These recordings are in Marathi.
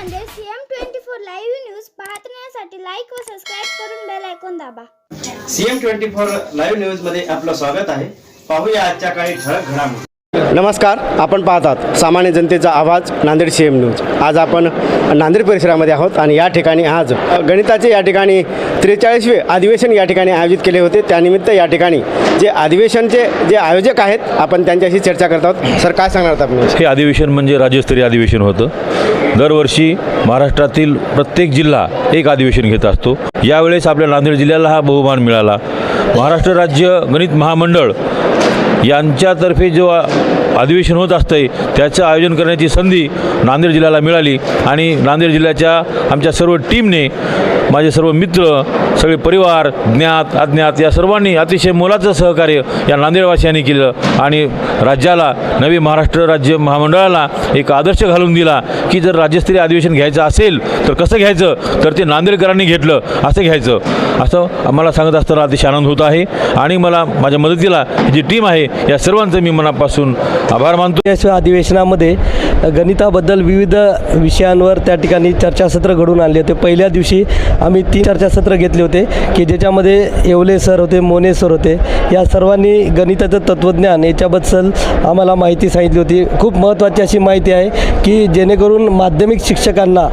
Nanded CM twenty four live news पाहण्यासाठी लाईक व सबस्क्राईब करून बेल ऐकून दाबा. सीएम ट्वेंटी फोर लाईव्ह न्यूजमध्ये आपलं स्वागत आहे. पाहूया आजच्या काही ठळक घडामोडी. नमस्कार आपण पाहतात सामान्य जनतेचा आवाज नांदेड सी एम न्यूज आज आपण नांदेड परिसरामध्ये आहोत आणि या ठिकाणी आज गणिताचे या ठिकाणी त्रेचाळीसवे अधिवेशन या ठिकाणी आयोजित केले होते. त्यानिमित्त या ठिकाणी जे अधिवेशनचे जे आयोजक आहेत आपण त्यांच्याशी चर्चा करत आहोत. सर काय सांगणार आहात आपण? हे अधिवेशन म्हणजे राज्यस्तरीय अधिवेशन होतं. दरवर्षी महाराष्ट्रातील प्रत्येक जिल्हा एक अधिवेशन घेत असतो. यावेळेस आपल्या नांदेड जिल्ह्याला हा बहुमान मिळाला. महाराष्ट्र राज्य गणित महामंडळ यांच्यातर्फे जो अधिवेशन होत असतंय त्याचं आयोजन करण्याची संधी नांदेड जिल्ह्याला मिळाली आणि नांदेड जिल्ह्याच्या आमच्या सर्व टीमने माझे सर्व मित्र सगळे परिवार ज्ञात अज्ञात या सर्वांनी अतिशय मोलाचं सहकार्य या नांदेडवासियांनी केलं आणि राज्याला नवी महाराष्ट्र राज्य महामंडळाला एक आदर्श घालून दिला की जर राज्यस्तरीय अधिवेशन घ्यायचं असेल तर कसं घ्यायचं? तर ते नांदेडकरांनी घेतलं असं घ्यायचं. असं आम्हाला सांगत असताना अतिशय आनंद होत आहे. आणि मला माझ्या मदतीला जी टीम आहे या सर्वांचं मी मनापासून आभार मानतो. या अधिवेशनामध्ये गणिताबद्दल विविध विषयांवर त्या ठिकाणी चर्चासत्र घडून आणले होते. पहिल्या दिवशी आम्ही तीन चर्चासत्र घेतले होते की ज्याच्यामध्ये येवले सर होते मोने सर होते. या सर्वांनी गणिताचं तत्त्वज्ञान याच्याबद्दल आम्हाला माहिती सांगितली होती. खूप महत्त्वाची अशी माहिती आहे की जेणेकरून माध्यमिक शिक्षकांना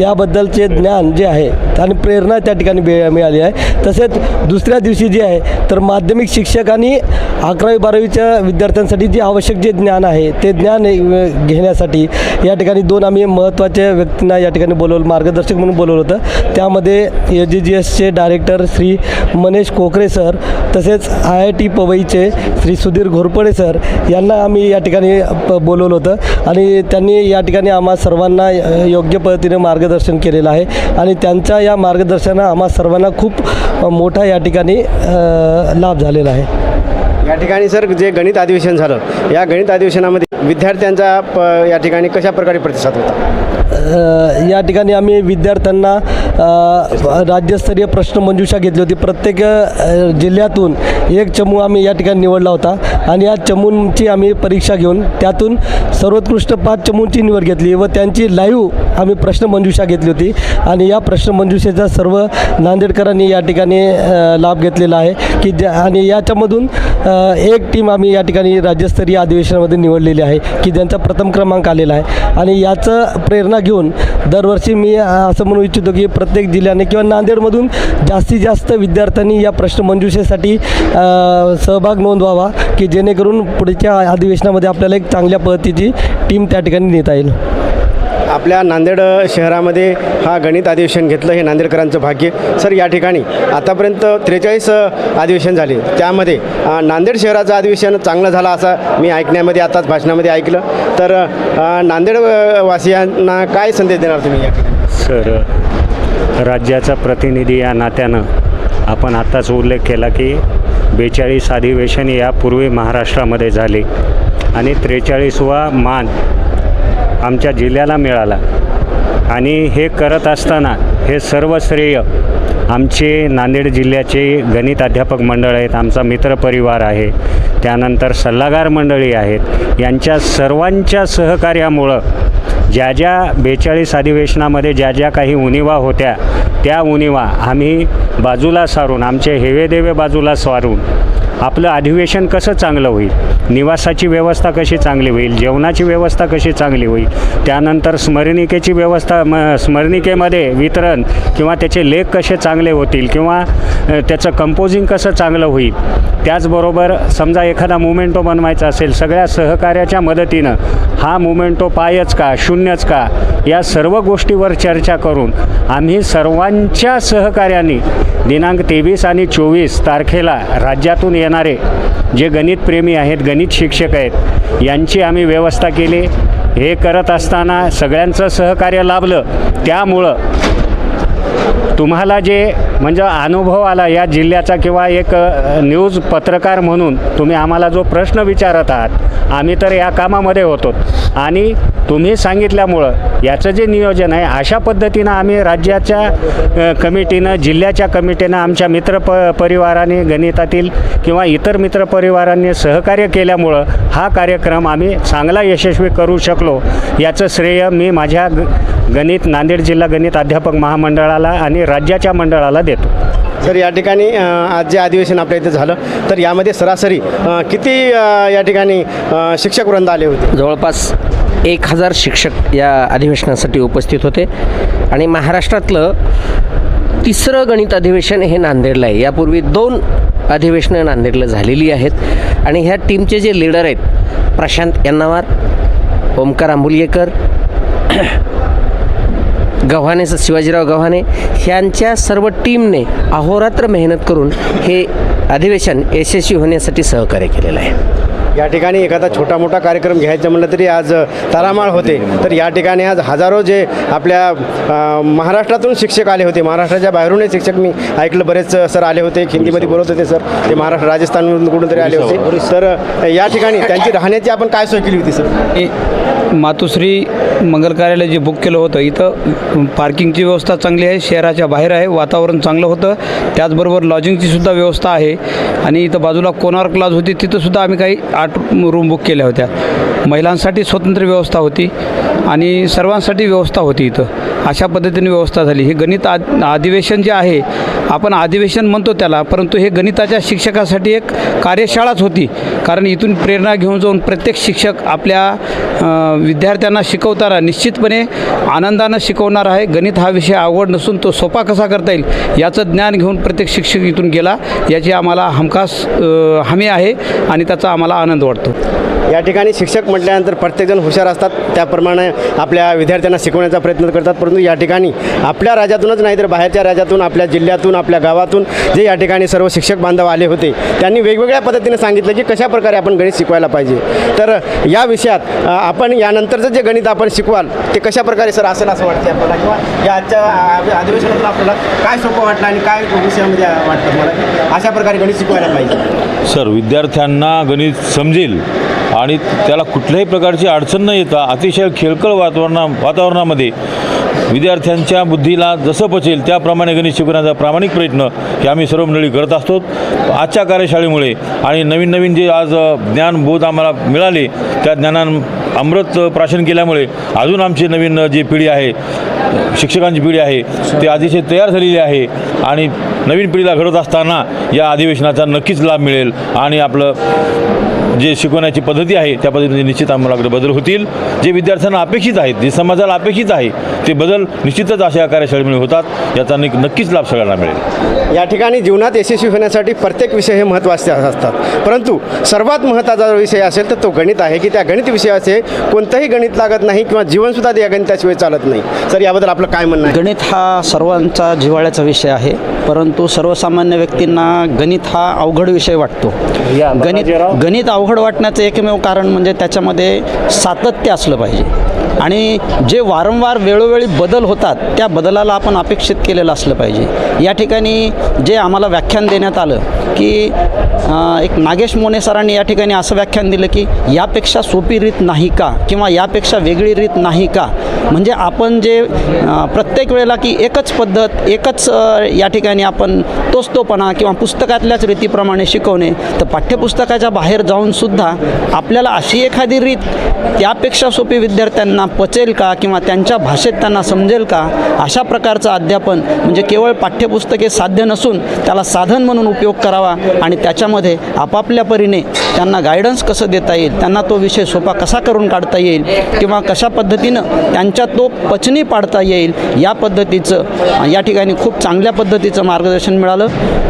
याबद्दलचे ज्ञान जे आहे आणि प्रेरणा त्या ठिकाणी मिळ मिळाली आहे. तसेच दुसऱ्या दिवशी जे आहे तर माध्यमिक शिक्षक आणि अकरावी बारावीच्या विद्यार्थ्यांसाठी जे आवश्यक जे ज्ञान आहे ते ज्ञान घेण्यासाठी या ठिकाणी दोन आम्ही महत्त्वाच्या व्यक्तींना या ठिकाणी बोलवलं मार्गदर्शक म्हणून बोलवलं होतं. त्यामध्ये ए जी जी एसचे डायरेक्टर श्री मनेश कोकरे सर तसेच आय आय टी पवईचे श्री सुधीर घोरपडे सर यांना आम्ही या ठिकाणी प- बोलवलं होतं. आणि त्यांनी या ठिकाणी आम्हा सर्वांना योग्य पद्धतीने मार्गदर्शन केलेलं आहे आणि त्यांच्या या मार्गदर्शना आम्हा सर्वांना खूप मोठा या ठिकाणी लाभ झालेला आहे. या ठिकाणी सर जे गणित अधिवेशन झालं या गणित अधिवेशनामध्ये विद्यार्थ्यांचा प या ठिकाणी कशा प्रकारे प्रतिसाद होता? या ठिकाणी आम्ही विद्यार्थ्यांना राज्यस्तरीय प्रश्न मंजुषा घेतली होती. प्रत्येक जिल्ह्यातून एक चमू आम्ही या ठिकाणी निवडला होता. आणि या चमूंची आम्ही परीक्षा घेऊन त्यातून सर्वोत्कृष्ट पाच चमूंची निवड घेतली व त्यांची लाईव्ह आम्ही प्रश्न मंजुषा घेतली होती. आणि या प्रश्न मंजुषेचा सर्व नांदेडकरांनी या ठिकाणी लाभ घेतलेला आहे की ज्या आणि याच्यामधून एक टीम आम्ही या ठिकाणी राज्यस्तरीय अधिवेशनामध्ये निवडलेली आहे की ज्यांचा प्रथम क्रमांक आलेला आहे. आणि याचं प्रेरणा घेऊन दरवर्षी मी असं म्हणू इच्छितो की प्रत्येक जिल्ह्याने किंवा नांदेडमधून जास्तीत जास्त विद्यार्थ्यांनी या प्रश्नमंजुषेसाठी सहभाग नोंदवावा की जेणेकरून पुढच्या अधिवेशनामध्ये आपल्याला एक चांगल्या पद्धतीची टीम त्या ठिकाणी नेता येईल. आपल्या नांदेड शहरामध्ये हा गणित अधिवेशन घेतलं हे नांदेडकरांचं भाग्य. सर या ठिकाणी आतापर्यंत त्रेचाळीस अधिवेशन झाले. त्यामध्ये नांदेड शहराचं अधिवेशन चांगलं झालं असं मी ऐकण्यामध्ये आताच भाषणामध्ये ऐकलं. तर अ, नांदेड अ, वासियांना काय संदेश देणार तुम्ही या ठिकाणी? सर राज्याचा प्रतिनिधी या नात्यानं आपण आत्ताच उल्लेख केला की बेचाळीस अधिवेशन यापूर्वी महाराष्ट्रामध्ये झाले आणि त्रेचाळीसवा मान आमच्या जिल्ह्याला मिळाला. आणि हे करत असताना हे सर्व श्रेय आमचे नांदेड जिल्ह्याचे गणित अध्यापक मंडळ आहेत आमचा मित्रपरिवार आहे त्यानंतर सल्लागार मंडळी आहेत यांच्या सर्वांच्या सहकार्यामुळं ज्या ज्या बेचाळीस अधिवेशनामध्ये ज्या ज्या काही उणिवा होत्या त्या उणिवा आम्ही बाजूला सारून आमचे हेवेदेवे बाजूला सारून आपलं अधिवेशन कसं चांगलं होईल? निवासाची व्यवस्था कशी चांगली होईल? जेवणाची व्यवस्था कशी चांगली होईल? त्यानंतर स्मरणिकेची व्यवस्था म स्मरणिकेमध्ये वितरण किंवा त्याचे लेख कसे चांगले होतील किंवा त्याचं कंपोजिंग कसं चांगलं होईल? त्याचबरोबर समजा एखादा मुमेंटो बनवायचा असेल सगळ्या सहकार्याच्या मदतीनं हा मुमेंटो पायच का शून्यच का या सर्व गोष्टीवर चर्चा करून आम्ही सर्वांच्या सहकार्याने दिनांक तेवीस आणि चोवीस तारखेला राज्यातून येणार जे गणितप्रेमी आहेत गणित शिक्षक आहेत यांची आम्ही व्यवस्था केली. हे करत असताना सगळ्यांचं सहकार्य लाभलं. त्यामुळं तुम्हाला जे म्हणजे अनुभव आला या जिल्ह्याचा किंवा एक न्यूज पत्रकार म्हणून तुम्ही आम्हाला जो प्रश्न विचारत आहात आम्ही तर या कामामध्ये होतो. आणि तुम्ही सांगितल्यामुळं याचं जे नियोजन आहे अशा पद्धतीनं आम्ही राज्याच्या कमिटीनं जिल्ह्याच्या कमिटीनं आमच्या मित्र प परिवाराने गणितातील किंवा इतर मित्र परिवारांनी सहकार्य केल्यामुळं हा कार्यक्रम आम्ही चांगला यशस्वी करू शकलो. याचं श्रेय मी माझ्या ग गणित नांदेड जिल्हा गणित अध्यापक महामंडळाला आणि राज्याच्या मंडळाला देतो सर या ठिकाणी आज जे अधिवेशन आपल्या इथे झालं तर यामध्ये सरासरी किती या ठिकाणी शिक्षक वृंद आले होते? जवळपास एक हजार शिक्षक या अधिवेशनासाठी उपस्थित होते. आणि महाराष्ट्रातलं तिसरं गणित अधिवेशन हे नांदेडला आहे. यापूर्वी दोन अधिवेशनं नांदेडला झालेली आहेत. आणि ह्या टीमचे जे लीडर आहेत प्रशांत यन्नावार ओमकार आंबुलगेकर गव्हाणे शिवाजीराव गव्हाणे ह्यांच्या सर्व टीमने अहोरात्र मेहनत करून हे अधिवेशन यशस्वी होण्यासाठी सहकार्य केलेलं आहे. या ठिकाणी एखादा छोटा मोठा कार्यक्रम घ्यायचं म्हणलं तरी आज तारामाळ होते. तर या ठिकाणी आज हजारो जे आपल्या महाराष्ट्रातून शिक्षक आले होते. महाराष्ट्राच्या बाहेरूनही शिक्षक मी ऐकलं. बरेच सर आले होते. हिंदीमध्ये बोलत होते सर. ते महाराष्ट्र राजस्थानमधून कुठून तरी आले होते. तर अ, या ठिकाणी त्यांची राहण्याची आपण काय सोय केली होती सर? हे मातोश्री मंगल कार्यालय जे बुक केलं होतं इथं पार्किंगची व्यवस्था चांगली आहे शहराच्या बाहेर आहे वातावरण चांगलं होतं. त्याचबरोबर लॉजिंगची सुद्धा व्यवस्था आहे. आणि इथं बाजूला कोणार क्लास होती तिथंसुद्धा आम्ही काही आठ रूम बुक केल्या होत्या. महिलांसाठी स्वतंत्र व्यवस्था होती आणि सर्वांसाठी व्यवस्था होती इथं. अशा पद्धतीने व्यवस्था झाली. हे गणित आ अधिवेशन जे आहे आपण अधिवेशन म्हणतो त्याला परंतु हे गणिताच्या शिक्षकासाठी एक कार्यशाळाच होती. कारण इथून प्रेरणा घेऊन जाऊन प्रत्येक शिक्षक आपल्या विद्यार्थ्यांना शिकवताना निश्चितपणे आनंदानं शिकवणार आहे. गणित हा विषय आवड नसून तो सोपा कसा करता येईल याचं ज्ञान घेऊन प्रत्येक शिक्षक इथून गेला. याची आम्हाला हमखास हमी आहे आणि त्याचा आम्हाला आनंद वाटतो. या ठिकाणी शिक्षक म्हटल्यानंतर प्रत्येकजण हुशार असतात. त्याप्रमाणे आपल्या विद्यार्थ्यांना शिकवण्याचा प्रयत्न करतात. परंतु या ठिकाणी आपल्या राज्यातूनच नाही तर बाहेरच्या राज्यातून आपल्या जिल्ह्यातून आपल्या गावातून जे या ठिकाणी सर्व शिक्षक बांधव आले होते त्यांनी वेगवेगळ्या पद्धतीने सांगितलं की कशा प्रकारे आपण गणित शिकवायला पाहिजे. तर या विषयात आपण यानंतरचं जे गणित आपण शिकवाल ते कशा प्रकारे सर असेल असं वाटतं आपल्याला? किंवा या आजच्या अधिवेशनातून आपल्याला काय सोपं वाटलं आणि काय विषयामध्ये वाटतं मला अशा प्रकारे गणित शिकवायला पाहिजे. सर विद्यार्थ्यांना गणित समजेल आणि त्याला कुठल्याही प्रकारची अडचण न येता अतिशय खेळकळ वातावरणा वातावरणामध्ये विद्यार्थ्यांच्या बुद्धीला जसं पचेल त्याप्रमाणे गणित शिकवण्याचा प्रामाणिक प्रयत्न हे आम्ही सर्व मंडळी करत असतो. आजच्या कार्यशाळेमुळे आणि नवीन नवीन जे आज ज्ञान ज्ञानबोध आम्हाला मिळाले त्या ज्ञानान अमृत प्राशन केल्यामुळे अजून आमची नवीन जी पिढी आहे शिक्षकांची पिढी आहे ती अतिशय तयार झालेली आहे आणि नवीन पिढीला घडत असताना या अधिवेशनाचा नक्कीच लाभ मिळेल आणि आपलं जे शिकवण्याची पद्धती आहे त्या पद्धतीने निश्चित आम्हाला बदल होतील. जे विद्यार्थ्यांना अपेक्षित आहेत जे समाजाला अपेक्षित आहे ते बदल निश्चितच अशा कार्यशाळेमुळे होतात. याचा निक- नक्कीच लाभ सगळ्यांना मिळेल. या ठिकाणी जीवनात यशस्वी होण्यासाठी प्रत्येक विषय हे महत्त्वाचे असतात. परंतु सर्वात महत्त्वाचा जर विषय असेल तर तो गणित आहे की त्या गणित विषयाचे कोणतंही गणित लागत नाही किंवा जीवनसुद्धा या गणिताशिवाय चालत नाही. सर याबद्दल आपलं काय म्हणणं आहे? गणित हा सर्वांचा जिव्हाळ्याचा विषय आहे परंतु सर्वसामान्य व्यक्तींना गणित हा अवघड विषय वाटतो. या, गणित. गणित अवघड वाटण्याचं एकमेव कारण म्हणजे त्याच्यामध्ये सातत्य असलं पाहिजे. आणि जे वारंवार वेळोवेळी बदल होतात त्या बदलाला आपण अपेक्षित केलेलं असलं पाहिजे. या ठिकाणी जे आम्हाला व्याख्यान देण्यात आलं की एक नागेश मोने सरांनी या ठिकाणी असं व्याख्यान दिलं की यापेक्षा सोपी रीत नाही का? किंवा यापेक्षा वेगळी रीत नाही का? म्हणजे आपण जे प्रत्येक वेळेला की एकच पद्धत एकच या ठिकाणी आपण तोच तोपणा किंवा पुस्तकातल्याच रीतीप्रमाणे शिकवणे तर पाठ्यपुस्तकाच्या बाहेर जाऊन सुद्धा आपल्याला अशी एखादी रीत त्यापेक्षा सोपी विद्यार्थ्यांना पचेल का किंवा त्यांच्या भाषेत त्यांना समजेल का अशा प्रकारचं अध्यापन म्हणजे केवळ पाठ्यपुस्तके साध्य नसून त्याला साधन म्हणून उपयोग करावा आणि त्याच्यामध्ये आपापल्या परीने त्यांना गायडन्स कसं देता येईल त्यांना तो विषय सोपा कसा करून काढता येईल किंवा कशा पद्धतीनं त्यांच्या तो पचनी पाडता येईल या पद्धतीचं या ठिकाणी खूप चांगल्या पद्धतीचं मार्गदर्शन मिळालं.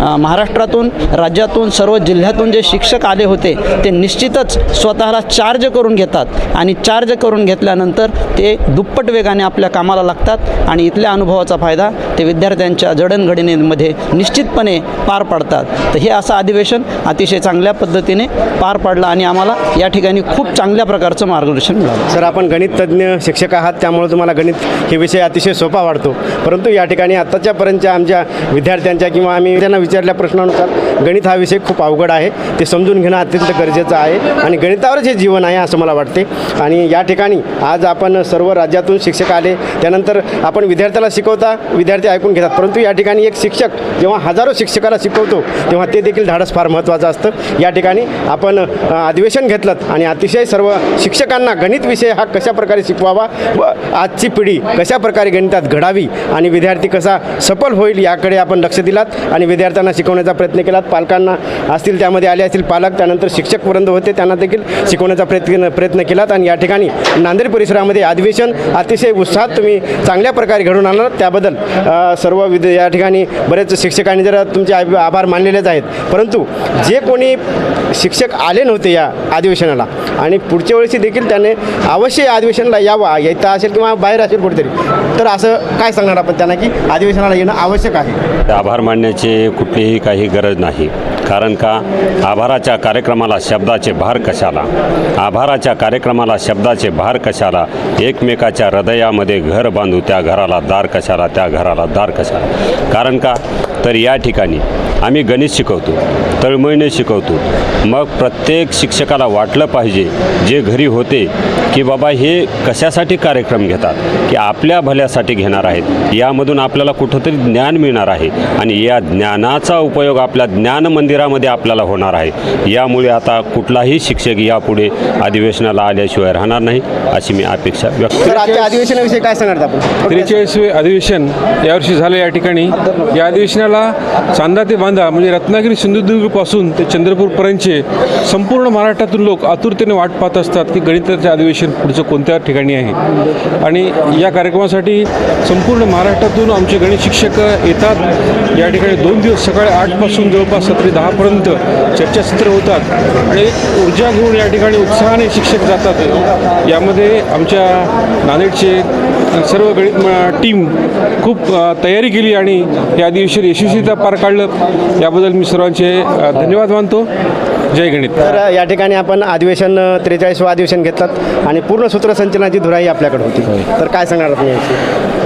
महाराष्ट्रातून राज्यातून सर्व जिल्ह्यातून जे शिक्षक आले होते ते निश्चितच स्वतःला चार्ज करून घेतात आणि चार्ज करून घेतल्यानंतर तर ते दुप्पट वेगाने आपल्या कामाला लागतात आणि इथल्या अनुभवाचा फायदा ते विद्यार्थ्यांच्या जडणघडणीमध्ये निश्चितपणे पार पाडतात. तर हे असं अधिवेशन अतिशय चांगल्या पद्धतीने पार पाडलं आणि आम्हाला या ठिकाणी खूप चांगल्या प्रकारचं मार्गदर्शन मिळालं. सर आपण गणित तज्ज्ञ शिक्षक आहात त्यामुळे तुम्हाला गणित हे विषय अतिशय सोपा वाटतो. परंतु या ठिकाणी आत्ताच्यापर्यंतच्या आमच्या विद्यार्थ्यांच्या किंवा आम्ही त्यांना विचारल्या प्रश्नानुसार गणित हा विषय खूप अवघड आहे. ते समजून घेणं अत्यंत गरजेचं आहे आणि गणितावरच हे जीवन आहे असं मला वाटते. आणि या ठिकाणी आज आपण सर्व राज्यातून शिक्षक आले. त्यानंतर आपण विद्यार्थ्याला शिकवता विद्यार्थी ऐकून घेतात. परंतु या ठिकाणी एक शिक्षक जेव्हा हजारो शिक्षकाला शिकवतो तेव्हा ते देखील धाडस फार महत्त्वाचं असतं. या ठिकाणी आपण अधिवेशन घेतलं आणि अतिशय सर्व शिक्षकांना गणित विषय हा कशा प्रकारे शिकवावा व आजची पिढी कशा प्रकारे गणितात घडावी आणि विद्यार्थी कसा सफल होईल याकडे आपण लक्ष दिलात आणि विद्यार्थ्यांना शिकवण्याचा प्रयत्न केलात. पालकांना असतील त्यामध्ये आले असतील पालक त्यानंतर शिक्षक वृंद होते त्यांना देखील शिकवण्याचा प्रयत्न प्रयत्न केलात. आणि या ठिकाणी नांदेड परिसरामध्ये अधिवेशन अतिशय उत्साहात तुम्ही चांगल्या प्रकारे घडून आणणार त्याबद्दल सर्व विद या ठिकाणी बरेच शिक्षकांनी जरा तुमचे आभार मानलेलेच आहेत. परंतु जे कोणी शिक्षक आले नव्हते या अधिवेशनाला आणि पुढच्या वेळेशी देखील त्याने अवश्य अधिवेशनाला यावं येता असेल किंवा बाहेर असेल कुठेतरी तर असं काय सांगणार आपण त्यांना की अधिवेशनाला येणं आवश्यक आहे? आभार मानण्याची कुठलीही काही गरज नाही. कारण का? आभाराच्या कार्यक्रमाला शब्दाचे भार कशाला? आभाराच्या कार्यक्रमाला शब्दाचे भार कशाला? एकमेकाच्या हृदयामध्ये घर बांधू त्या घराला दार कशाला? त्या घराला दार कशाला? कारण का? तर या ठिकाणी आम्ही गणित शिकवतो तळमळीने शिकवतो. मग प्रत्येक शिक्षकाला वाटलं पाहिजे जे घरी होते की बाबा हे कशासाठी कार्यक्रम घेतात की आपल्या भल्यासाठी घेणार आहेत. यामधून आपल्याला कुठंतरी ज्ञान मिळणार आहे आणि या ज्ञानाचा उपयोग आपल्या ज्ञान मंदिरामध्ये आपल्याला होणार आहे. यामुळे आता कुठलाही शिक्षक यापुढे अधिवेशनाला आल्याशिवाय राहणार नाही अशी मी अपेक्षा व्यक्त अधिवेशनाविषयी काय सांगणार आपण? त्रेचाळीसवे अधिवेशन यावर्षी झालं या ठिकाणी. या अधिवेशनाला चांदा ते बांधा म्हणजे रत्नागिरी सिंधुदुर्गपासून ते चंद्रपूरपर्यंतचे संपूर्ण महाराष्ट्रातून लोक आतुरतेने वाट पाहत असतात की गणिताचे अधिवेशन पुढचं कोणत्या ठिकाणी आहे. आणि या कार्यक्रमासाठी संपूर्ण महाराष्ट्रातून आमचे गणित शिक्षक येतात. या ठिकाणी दोन दिवस सकाळी आठपासून जवळपास सत्री दहापर्यंत चर्चासत्र होतात आणि ऊर्जा घेऊन या ठिकाणी उत्साहाने शिक्षक जातात. यामध्ये आमच्या नांदेडचे सर्व गणित टीम खूप तयारी केली आणि हे अधिवेशन यशस्वीता पार काढलं. याबद्दल मी सर्वांचे धन्यवाद मानतो. जय गणित तर या ठिकाणी आपण अधिवेशन त्रेचाळीसवं अधिवेशन घेतलात आणि पूर्ण सूत्रसंचलनाची धुराई आपल्याकडे होती. तर काय सांगणार?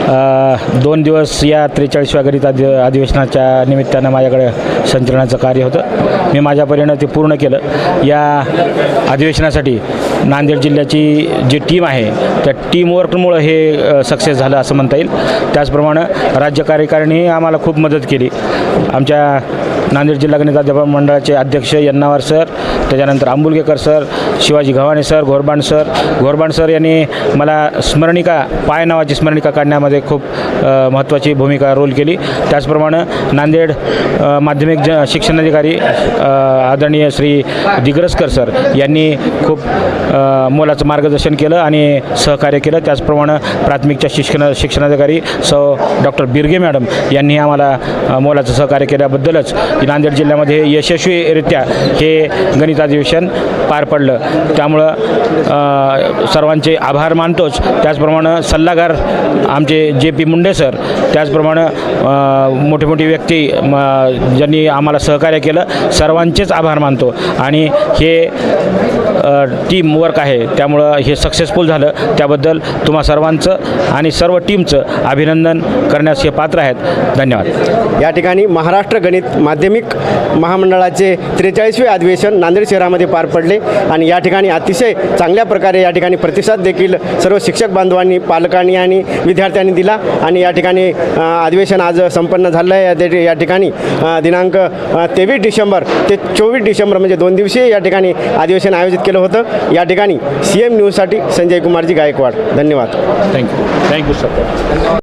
अ, दोन दिवस या त्रेचाळीसव्या गणित अधि अधिवेशनाच्या निमित्तानं माझ्याकडे संचलनाचं कार्य होतं. मी माझ्या परीनं ते पूर्ण केलं. या अधिवेशनासाठी नांदेड जिल्ह्याची जी टीम आहे त्या टीमवर्कमुळं हे सक्सेस झालं असं म्हणता येईल. त्याचप्रमाणे राज्य कार्यकारिणी आम्हाला खूप मदत केली. आमच्या नांदेड जिल्हा गणित अध्यापन मंडळाचे अध्यक्ष यन्नावर सर त्याच्यानंतर Ambulgekar sir Shivaji Ghawane sir Ghorban sir. Ghorban sir यांनी मला स्मरणिका पाय नावाची स्मरणिका काढण्यामध्ये खूप महत्त्वाची भूमिका रोल केली. त्याचप्रमाणे नांदेड माध्यमिक ज शिक्षणाधिकारी आदरणीय श्री दिग्रसकर सर यांनी खूप मोलाचं मार्गदर्शन केलं आणि सहकार्य केलं. त्याचप्रमाणे प्राथमिकच्या शिक्षण शिक्षणाधिकारी सौ डॉक्टर बिर्गे मॅडम यांनी आम्हाला मोलाचं सहकार्य केल्याबद्दलच नांदेड जिल्ह्यामध्ये यशस्वीरित्या हे गणित अधिवेशन पार पडलं. त्यामुळं सर्वांचे आभार मानतोच. त्याचप्रमाणे सल्लागार आमचे जे पी मुंडे सर त्याचप्रमाणे मोठे मोठी मोठी व्यक्ती म, ज्यांनी आम्हाला सहकार्य केलं सर्वांचेच आभार मानतो. आणि हे टीम वर्क आहे. त्यामुळं हे सक्सेसफुल झालं. त्याबद्दल तुम्हा सर्वांचं आणि सर्व टीमचं अभिनंदन करण्यास हे पात्र आहेत. धन्यवाद. या ठिकाणी महाराष्ट्र गणित माध्यम माध्यमिक महामंडळाचे त्रेचाळीसवे अधिवेशन नांदेड शहरामध्ये पार पडले आणि या ठिकाणी अतिशय चांगल्या प्रकारे या ठिकाणी प्रतिसाद देखील सर्व शिक्षक बांधवांनी पालकांनी आणि विद्यार्थ्यांनी दिला आणि या ठिकाणी अधिवेशन आज संपन्न झालं आहे या ठिकाणी दिनांक तेवीस डिसेंबर ते चोवीस डिसेंबर म्हणजे दोन दिवसीय या ठिकाणी अधिवेशन आयोजित केलं होतं. या ठिकाणी सी एम न्यूजसाठी संजय कुमारजी गायकवाड. धन्यवाद. Thank you thank you sir